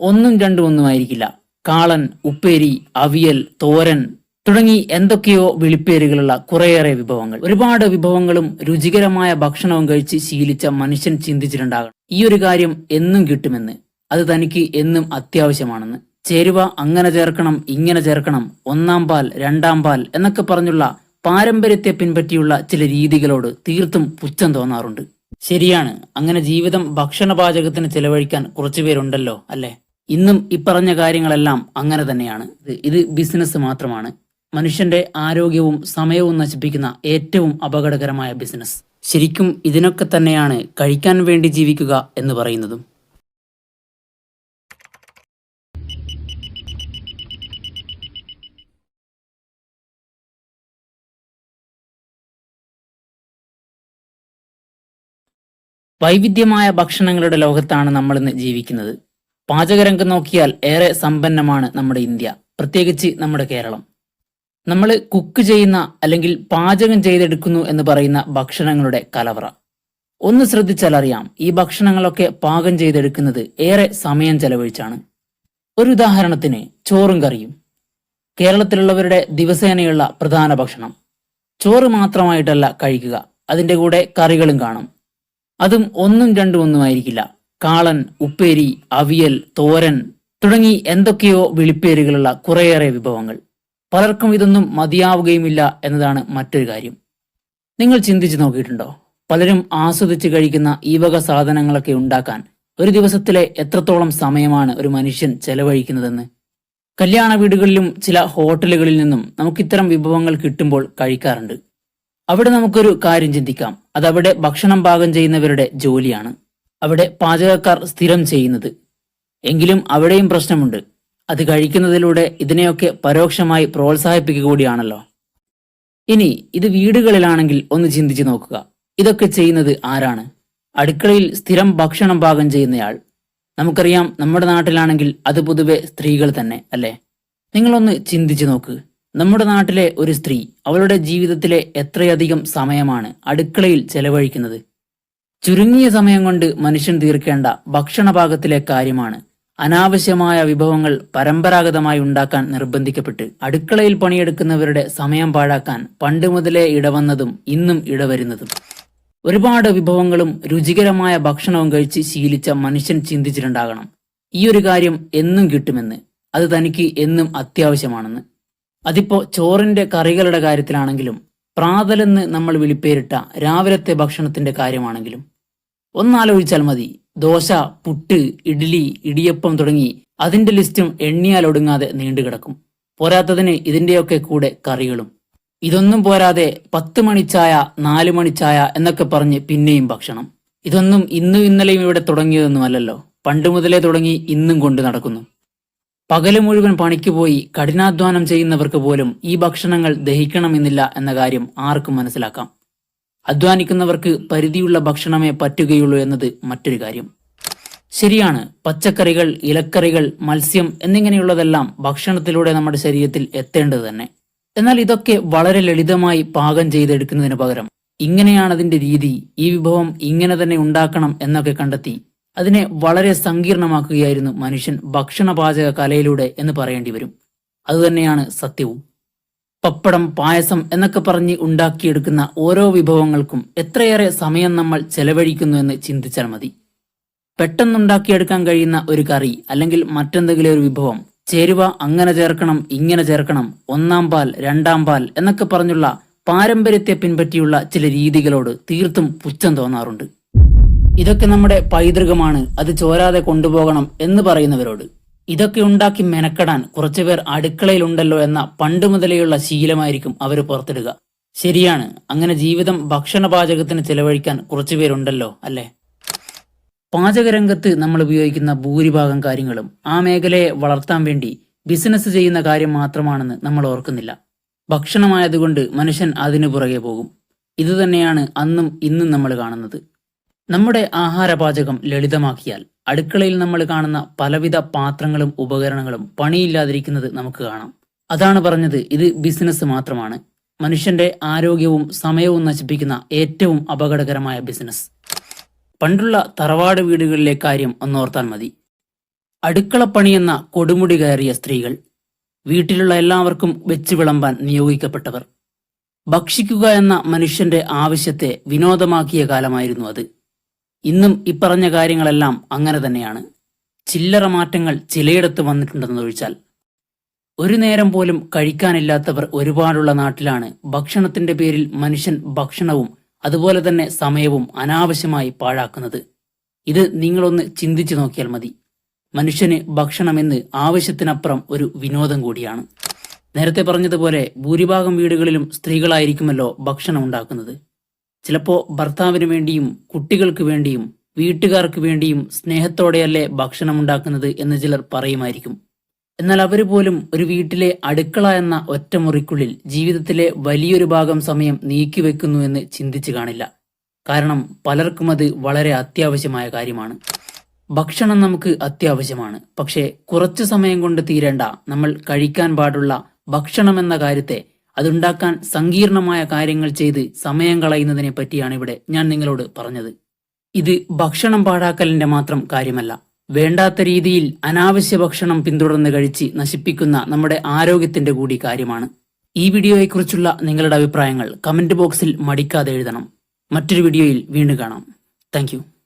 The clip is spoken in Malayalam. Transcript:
ഒന്നും രണ്ടും ഒന്നും ആയിരിക്കില്ല. കാളൻ ഉപ്പേരി അവിയൽ തോരൻ തുടങ്ങി എന്തൊക്കെയോ വിളിപ്പേരുകളുള്ള കുറേയേറെ വിഭവങ്ങൾ. ഒരുപാട് വിഭവങ്ങളും രുചികരമായ ഭക്ഷണവും കഴിച്ച് ശീലിച്ച മനുഷ്യൻ ചിന്തിച്ചിട്ടുണ്ടാകണം. ഈ ഒരു കാര്യം എന്നും കിട്ടുമെന്ന്. അത് തനിക്ക് എന്നും അത്യാവശ്യമാണെന്ന്. ചേരുവ അങ്ങനെ ചേർക്കണം ഇങ്ങനെ ചേർക്കണം ഒന്നാം പാൽ രണ്ടാം പാൽ എന്നൊക്കെ പറഞ്ഞുള്ള പാരമ്പര്യത്തെ പിൻപറ്റിയുള്ള ചില രീതികളോട് തീർത്തും പുച്ഛം തോന്നാറുണ്ട്. ശരിയാണ്. അങ്ങനെ ജീവിതം ഭക്ഷണ പാചകത്തിന് ചെലവഴിക്കാൻ കുറച്ചുപേരുണ്ടല്ലോ അല്ലെ? ഇന്നും ഇപ്പറഞ്ഞ കാര്യങ്ങളെല്ലാം അങ്ങനെ തന്നെയാണ്. ഇത് ബിസിനസ് മാത്രമാണ്. മനുഷ്യന്റെ ആരോഗ്യവും സമയവും നശിപ്പിക്കുന്ന ഏറ്റവും അപകടകരമായ ബിസിനസ് ശരിക്കും ഇതിനൊക്കെ തന്നെയാണ് കഴിക്കാൻ വേണ്ടി ജീവിക്കുക എന്ന് പറയുന്നതും. വൈവിധ്യമായ ഭക്ഷണങ്ങളുടെ ലോകത്താണ് നമ്മൾ ഇന്ന് ജീവിക്കുന്നത്. പാചകരംഗം നോക്കിയാൽ ഏറെ സമ്പന്നമാണ് നമ്മുടെ ഇന്ത്യ. പ്രത്യേകിച്ച് നമ്മുടെ കേരളം. നമ്മൾ കുക്ക് ചെയ്യുന്ന അല്ലെങ്കിൽ പാചകം ചെയ്തെടുക്കുന്നു എന്ന് പറയുന്ന ഭക്ഷണങ്ങളുടെ കലവറ. ഒന്ന് ശ്രദ്ധിച്ചാൽ അറിയാം ഈ ഭക്ഷണങ്ങളൊക്കെ പാകം ചെയ്തെടുക്കുന്നത് ഏറെ സമയം ചെലവഴിച്ചാണ്. ഒരു ഉദാഹരണത്തിന് ചോറും കറിയും. കേരളത്തിലുള്ളവരുടെ ദിവസേനയുള്ള പ്രധാന ഭക്ഷണം. ചോറ് മാത്രമായിട്ടല്ല കഴിക്കുക അതിന്റെ കൂടെ കറികളും കാണും. അതും ഒന്നും രണ്ടും ഒന്നും ആയിരിക്കില്ല. കാളൻ ഉപ്പേരി അവിയൽ തോരൻ തുടങ്ങി എന്തൊക്കെയോ വിളിപ്പേരുകളുള്ള കുറേയേറെ വിഭവങ്ങൾ. പലർക്കും ഇതൊന്നും മതിയാവുകയുമില്ല എന്നതാണ് മറ്റൊരു കാര്യം. നിങ്ങൾ ചിന്തിച്ചു നോക്കിയിട്ടുണ്ടോ? പലരും ആസ്വദിച്ച് കഴിക്കുന്ന ഈ വക സാധനങ്ങളൊക്കെ ഉണ്ടാക്കാൻ ഒരു ദിവസത്തിലെ എത്രത്തോളം സമയമാണ് ഒരു മനുഷ്യൻ ചെലവഴിക്കുന്നതെന്ന്? കല്യാണ വീടുകളിലും ചില ഹോട്ടലുകളിൽ നിന്നും നമുക്കിത്തരം വിഭവങ്ങൾ കിട്ടുമ്പോൾ കഴിക്കാറുണ്ട്. അവിടെ നമുക്കൊരു കാര്യം ചിന്തിക്കാം. അതവിടെ ഭക്ഷണം പാകം ചെയ്യുന്നവരുടെ ജോലിയാണ്. അവിടെ പാചകക്കാർ സ്ഥിരം ചെയ്യുന്നത്. എങ്കിലും അവിടെയും പ്രശ്നമുണ്ട്. അത് കഴിക്കുന്നതിലൂടെ ഇതിനെയൊക്കെ പരോക്ഷമായി പ്രോത്സാഹിപ്പിക്കുക കൂടിയാണല്ലോ. ഇനി ഇത് വീടുകളിലാണെങ്കിൽ ഒന്ന് ചിന്തിച്ചു നോക്കുക. ഇതൊക്കെ ചെയ്യുന്നത് ആരാണ്? അടുക്കളയിൽ സ്ഥിരം ഭക്ഷണം പാകം ചെയ്യുന്നയാൾ. നമുക്കറിയാം നമ്മുടെ നാട്ടിലാണെങ്കിൽ അത് പൊതുവെ സ്ത്രീകൾ തന്നെ അല്ലേ? നിങ്ങളൊന്ന് ചിന്തിച്ചു നോക്ക്. നമ്മുടെ നാട്ടിലെ ഒരു സ്ത്രീ അവളുടെ ജീവിതത്തിലെ എത്രയധികം സമയമാണ് അടുക്കളയിൽ ചെലവഴിക്കുന്നത്? ചുരുങ്ങിയ സമയം കൊണ്ട് മനുഷ്യൻ തീർക്കേണ്ട ഭക്ഷണഭാഗത്തിലെ കാര്യമാണ്. അനാവശ്യമായ വിഭവങ്ങൾ പരമ്പരാഗതമായി ഉണ്ടാക്കാൻ നിർബന്ധിക്കപ്പെട്ട് അടുക്കളയിൽ പണിയെടുക്കുന്നവരുടെ സമയം പാഴാക്കാൻ പണ്ട് മുതലേ ഇടവന്നതും ഇന്നും ഇടവരുന്നതും. ഒരുപാട് വിഭവങ്ങളും രുചികരമായ ഭക്ഷണവും കഴിച്ച് ശീലിച്ച മനുഷ്യൻ ചിന്തിച്ചിട്ടുണ്ടാകണം. ഈ ഒരു കാര്യം എന്നും കിട്ടുമെന്ന്. അത് തനിക്ക് എന്നും അത്യാവശ്യമാണെന്ന്. അതിപ്പോ ചോറിന്റെ കറികളുടെ കാര്യത്തിലാണെങ്കിലും പ്രാതലെന്ന് നമ്മൾ വിളിപ്പേരിട്ട രാവിലത്തെ ഭക്ഷണത്തിന്റെ കാര്യമാണെങ്കിലും ഒന്നാലോചിച്ചാൽ മതി. ദോശ പുട്ട് ഇഡ്ഡലി ഇടിയപ്പം തുടങ്ങി അതിന്റെ ലിസ്റ്റും എണ്ണിയാൽ ഒടുങ്ങാതെ നീണ്ടുകിടക്കും പോരാത്തതിന് ഇതിന്റെയൊക്കെ കൂടെ കറികളും. ഇതൊന്നും പോരാതെ പത്ത് മണിച്ചായ നാല് മണിച്ചായ എന്നൊക്കെ പറഞ്ഞ് പിന്നെയും ഭക്ഷണം. ഇതൊന്നും ഇന്നും ഇന്നലെയും ഇവിടെ തുടങ്ങിയതൊന്നുമല്ലല്ലോ. പണ്ട് മുതലേ തുടങ്ങി ഇന്നും കൊണ്ട് നടക്കുന്നു. പകൽ മുഴുവൻ പണിക്ക് പോയി കഠിനാധ്വാനം ചെയ്യുന്നവർക്ക് പോലും ഈ ഭക്ഷണങ്ങൾ ദഹിക്കണമെന്നില്ല എന്ന കാര്യം ആർക്കും മനസ്സിലാക്കാം. അധ്വാനിക്കുന്നവർക്ക് പരിധിയുള്ള ഭക്ഷണമേ പറ്റുകയുള്ളൂ എന്നത് മറ്റൊരു കാര്യം. ശരിയാണ് പച്ചക്കറികൾ ഇലക്കറികൾ മത്സ്യം എന്നിങ്ങനെയുള്ളതെല്ലാം ഭക്ഷണത്തിലൂടെ നമ്മുടെ ശരീരത്തിൽ എത്തേണ്ടത് തന്നെ. എന്നാൽ ഇതൊക്കെ വളരെ ലളിതമായി പാകം ചെയ്തെടുക്കുന്നതിന് പകരം ഇങ്ങനെയാണ് അതിന്റെ രീതി ഈ വിഭവം ഇങ്ങനെ തന്നെ ഉണ്ടാക്കണം എന്നൊക്കെ കണ്ടെത്തി അതിനെ വളരെ സങ്കീർണമാക്കുകയായിരുന്നു മനുഷ്യൻ ഭക്ഷണ പാചക കലയിലൂടെ എന്ന് പറയേണ്ടി വരും. അതുതന്നെയാണ് സത്യവും. പപ്പടം പായസം എന്നൊക്കെ പറഞ്ഞ് ഉണ്ടാക്കിയെടുക്കുന്ന ഓരോ വിഭവങ്ങൾക്കും എത്രയേറെ സമയം നമ്മൾ ചെലവഴിക്കുന്നു എന്ന് ചിന്തിച്ചാൽ മതി. പെട്ടെന്നുണ്ടാക്കിയെടുക്കാൻ കഴിയുന്ന ഒരു കറി അല്ലെങ്കിൽ മറ്റെന്തെങ്കിലും ഒരു വിഭവം ചേരുവ അങ്ങനെ ചേർക്കണം ഇങ്ങനെ ചേർക്കണം ഒന്നാം പാൽ രണ്ടാം പാൽ എന്നൊക്കെ പറഞ്ഞുള്ള പാരമ്പര്യത്തെ പിൻപറ്റിയുള്ള ചില രീതികളോട് തീർത്തും പുച്ഛം തോന്നാറുണ്ട്. ഇതൊക്കെ നമ്മുടെ പൈതൃകമാണ്. അത് ചോരാതെ കൊണ്ടുപോകണം എന്ന് പറയുന്നവരോട്. ഇതൊക്കെ ഉണ്ടാക്കി മെനക്കെടാൻ കുറച്ചുപേർ അടുക്കളയിലുണ്ടല്ലോ എന്ന പണ്ട് മുതലേയുള്ള ശീലമായിരിക്കും അവർ പുറത്തിടുക. ശരിയാണ്. അങ്ങനെ ജീവിതം ഭക്ഷണ പാചകത്തിന് ചെലവഴിക്കാൻ കുറച്ചുപേരുണ്ടല്ലോ അല്ലേ? പാചകരംഗത്ത് നമ്മൾ ഉപയോഗിക്കുന്ന ഭൂരിഭാഗം കാര്യങ്ങളും ആ മേഖലയെ വളർത്താൻ വേണ്ടി ബിസിനസ് ചെയ്യുന്ന കാര്യം മാത്രമാണെന്ന് നമ്മൾ ഓർക്കുന്നില്ല. ഭക്ഷണമായതുകൊണ്ട് മനുഷ്യൻ അതിനു പുറകെ പോകും. ഇതുതന്നെയാണ് അന്നും ഇന്നും നമ്മൾ കാണുന്നത്. നമ്മുടെ ആഹാരപാചകം ലളിതമാക്കിയാൽ അടുക്കളയിൽ നമ്മൾ കാണുന്ന പലവിധ പാത്രങ്ങളും ഉപകരണങ്ങളും പണിയില്ലാതിരിക്കുന്നത് നമുക്ക് കാണാം. അതാണ് പറഞ്ഞത് ഇത് ബിസിനസ് മാത്രമാണ്. മനുഷ്യന്റെ ആരോഗ്യവും സമയവും നശിപ്പിക്കുന്ന ഏറ്റവും അപകടകരമായ ബിസിനസ്. പണ്ടുള്ള തറവാട് വീടുകളിലെ കാര്യം ഒന്നോർത്താൽ മതി. അടുക്കളപ്പണിയെന്ന കൊടുമുടി കയറിയ സ്ത്രീകൾ വീട്ടിലുള്ള എല്ലാവർക്കും വെച്ച് വിളമ്പാൻ നിയോഗിക്കപ്പെട്ടവർ. ഭക്ഷിക്കുക എന്ന മനുഷ്യന്റെ ആവശ്യത്തെ വിനോദമാക്കിയ കാലമായിരുന്നു അത്. ഇന്നും ഇപ്പറഞ്ഞ കാര്യങ്ങളെല്ലാം അങ്ങനെ തന്നെയാണ്. ചില്ലറ മാറ്റങ്ങൾ ചിലയിടത്ത് വന്നിട്ടുണ്ടെന്നൊഴിച്ചാൽ ഒരു നേരം പോലും കഴിക്കാനില്ലാത്തവർ ഒരുപാടുള്ള നാട്ടിലാണ് ഭക്ഷണത്തിന്റെ പേരിൽ മനുഷ്യൻ ഭക്ഷണവും അതുപോലെ തന്നെ സമയവും അനാവശ്യമായി പാഴാക്കുന്നത്. ഇത് നിങ്ങളൊന്ന് ചിന്തിച്ചു നോക്കിയാൽ മതി. മനുഷ്യന് ഭക്ഷണമെന്ന് ആവശ്യത്തിനപ്പുറം ഒരു വിനോദം കൂടിയാണ്. നേരത്തെ പറഞ്ഞതുപോലെ ഭൂരിഭാഗം വീടുകളിലും സ്ത്രീകളായിരിക്കുമല്ലോ ഭക്ഷണം ഉണ്ടാക്കുന്നത്. ചിലപ്പോ ഭർത്താവിന് വേണ്ടിയും കുട്ടികൾക്ക് വേണ്ടിയും വീട്ടുകാർക്ക് വേണ്ടിയും സ്നേഹത്തോടെയല്ലേ ഭക്ഷണം ഉണ്ടാക്കുന്നത് എന്ന് ചിലർ പറയുമായിരിക്കും. എന്നാൽ അവർ പോലും ഒരു വീട്ടിലെ അടുക്കള എന്ന ഒറ്റമുറിക്കുള്ളിൽ ജീവിതത്തിലെ വലിയൊരു ഭാഗം സമയം നീക്കിവെക്കുന്നു എന്ന് ചിന്തിച്ചു കാണില്ല. കാരണം പലർക്കും അത് വളരെ അത്യാവശ്യമായ കാര്യമാണ്. ഭക്ഷണം നമുക്ക് അത്യാവശ്യമാണ്. പക്ഷേ കുറച്ചു സമയം കൊണ്ട് തീരേണ്ട നമ്മൾ കഴിക്കാൻ പാടുള്ള ഭക്ഷണം എന്ന കാര്യത്തെ അതുണ്ടാക്കാൻ സങ്കീർണമായ കാര്യങ്ങൾ ചെയ്ത് സമയം കളയുന്നതിനെ പറ്റിയാണ് ഇവിടെ ഞാൻ നിങ്ങളോട് പറഞ്ഞത്. ഇത് ഭക്ഷണം പാഴാക്കലിന്റെ മാത്രം കാര്യമല്ല. വേണ്ടാത്ത രീതിയിൽ അനാവശ്യ ഭക്ഷണം പിന്തുടർന്ന് കഴിച്ച് നശിപ്പിക്കുന്ന നമ്മുടെ ആരോഗ്യത്തിന്റെ കൂടി കാര്യമാണ്. ഈ വീഡിയോയെക്കുറിച്ചുള്ള നിങ്ങളുടെ അഭിപ്രായങ്ങൾ കമന്റ് ബോക്സിൽ മടിക്കാതെ എഴുതണം. മറ്റൊരു വീഡിയോയിൽ വീണ്ടും കാണാം. താങ്ക്